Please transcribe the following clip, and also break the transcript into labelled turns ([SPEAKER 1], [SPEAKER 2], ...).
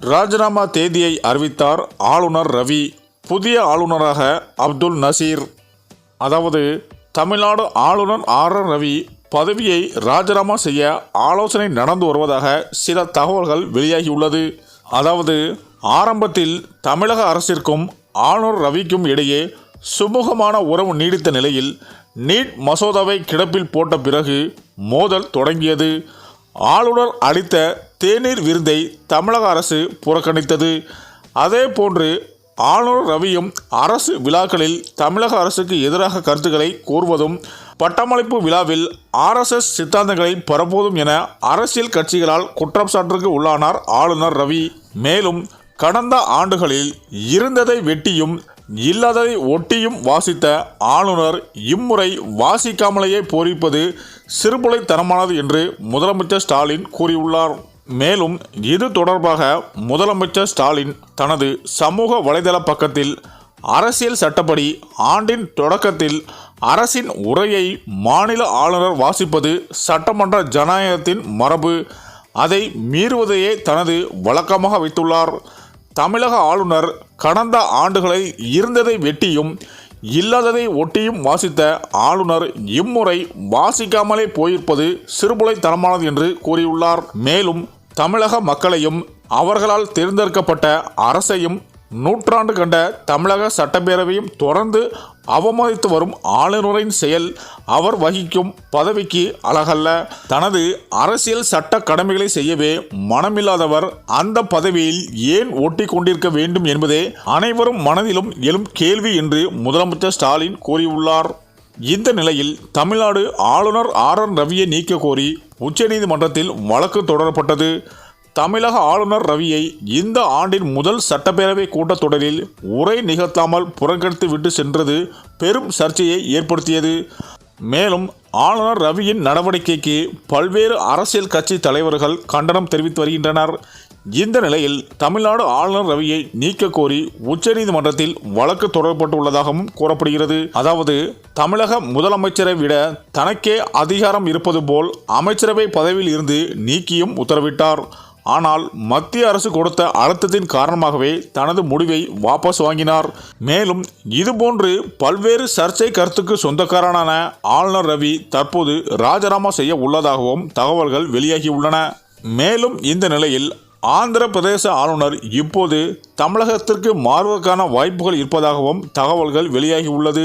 [SPEAKER 1] ராஜினாமா தேதியை அறிவித்தார் ஆளுநர் ரவி. புதிய ஆளுநராக அப்துல் நசீர். அதாவது தமிழ்நாடு ஆளுநர் ஆர் என் ரவி பதவியை ராஜினாமா செய்ய ஆலோசனை நடந்து வருவதாக சில தகவல்கள் வெளியாகியுள்ளது. அதாவது ஆரம்பத்தில் தமிழக அரசிற்கும் ஆளுநர் ரவிக்கும் இடையே சுமூகமான உறவு நீடித்த நிலையில் நீட் மசோதாவை கிடப்பில் போட்ட பிறகு மோதல் தொடங்கியது. ஆளுநர் அளித்த தேநீர் விருந்தை தமிழக அரசு புறக்கணித்தது. அதே போன்று ஆளுநர் ரவியும் அரசு விழாக்களில் தமிழக அரசுக்கு எதிராக கருத்துக்களை கூறுவதும் பட்டமளிப்பு விழாவில் ஆர்எஸ்எஸ் சித்தாந்தங்களை பரப்புவதும் என அரசியல் கட்சிகளால் குற்றம் சாட்டுக்கு உள்ளானார் ஆளுநர் ரவி. மேலும் கடந்த ஆண்டுகளில் இருந்ததை வெட்டியும் இல்லாததை ஒட்டியும் வாசித்த ஆளுநர் இம்முறை வாசிக்காமலேயே போரிப்பது சிறுபுலைத்தனமானது என்று முதலமைச்சர் ஸ்டாலின் கூறியுள்ளார். மேலும் இது தொடர்பாக முதலமைச்சர் ஸ்டாலின் தனது சமூக வலைதள பக்கத்தில் அரசியல் சட்டப்படி ஆண்டின் தொடக்கத்தில் அரசின் உரையை மாநில ஆளுநர் வாசிப்பது சட்டமன்ற ஜனநாயகத்தின் மரபு. அதை மீறுவதையே தனது வழக்கமாக வைத்துள்ளார். தமிழக ஆளுநர் கடந்த ஆண்டுகளை இருந்ததை வெட்டியும் இல்லாததை ஒட்டியும் வாசித்த ஆளுநர் இம்முறை வாசிக்காமலே போயிருப்பது சிறுபுலைத்தனமானது என்று கூறியுள்ளார். மேலும் தமிழக மக்களையும் அவர்களால் தேர்ந்தெடுக்கப்பட்ட அரசையும் நூற்றாண்டு கண்ட தமிழக சட்டப்பேரவையும் தொடர்ந்து அவமதித்து வரும் ஆளுநரின் செயல் அவர் வகிக்கும் பதவிக்கு அழகல்ல. தனது அரசியல் சட்ட கடமைகளை செய்யவே மனமில்லாதவர் அந்த பதவியில் ஏன் ஒட்டி கொண்டிருக்க வேண்டும் என்பதே அனைவரும் மனதிலும் எழும் கேள்வி என்று முதலமைச்சர் ஸ்டாலின் கூறியுள்ளார். இந்த நிலையில் தமிழ்நாடு ஆளுநர் ஆர் என் ரவியை நீக்க கோரி உச்சநீதிமன்றத்தில் வழக்கு தொடரப்பட்டது. தமிழக ஆளுநர் ரவியை இந்த ஆண்டின் முதல் சட்டப்பேரவை கூட்டத்தொடரில் உரை நிகழ்த்தாமல் புறக்கணித்து விட்டு சென்றது பெரும் சர்ச்சையை ஏற்படுத்தியது. மேலும் ஆளுநர் ரவியின் நடவடிக்கைக்கு பல்வேறு அரசியல் கட்சி தலைவர்கள் கண்டனம் தெரிவித்து வருகின்றனர். இந்த நிலையில் தமிழ்நாடு ஆளுநர் ரவியை நீக்க கோரி உச்சநீதிமன்றத்தில் வழக்கு தொடரப்பட்டுள்ளதாகவும் கூறப்படுகிறது. அதாவது தமிழக முதலமைச்சரை விட தனக்கே அதிகாரம் இருப்பது போல் அமைச்சரவை பதவியில் இருந்து நீக்கியும் உத்தரவிட்டார். ஆனால் மத்திய அரசு கொடுத்த அழுத்தத்தின் காரணமாகவே தனது முடிவை வாபஸ் வாங்கினார். மேலும் இதுபோன்று பல்வேறு சர்ச்சை கருத்துக்கு சொந்தக்காரனான ஆளுநர் ரவி தற்போது ராஜினாமா செய்ய உள்ளதாகவும் தகவல்கள் வெளியாகியுள்ளன. மேலும் இந்த நிலையில் ஆந்திர பிரதேச ஆளுநர் இப்போது தமிழகத்திற்கு மாறுவதற்கான வாய்ப்புகள் இருப்பதாகவும் தகவல்கள் வெளியாகியுள்ளது.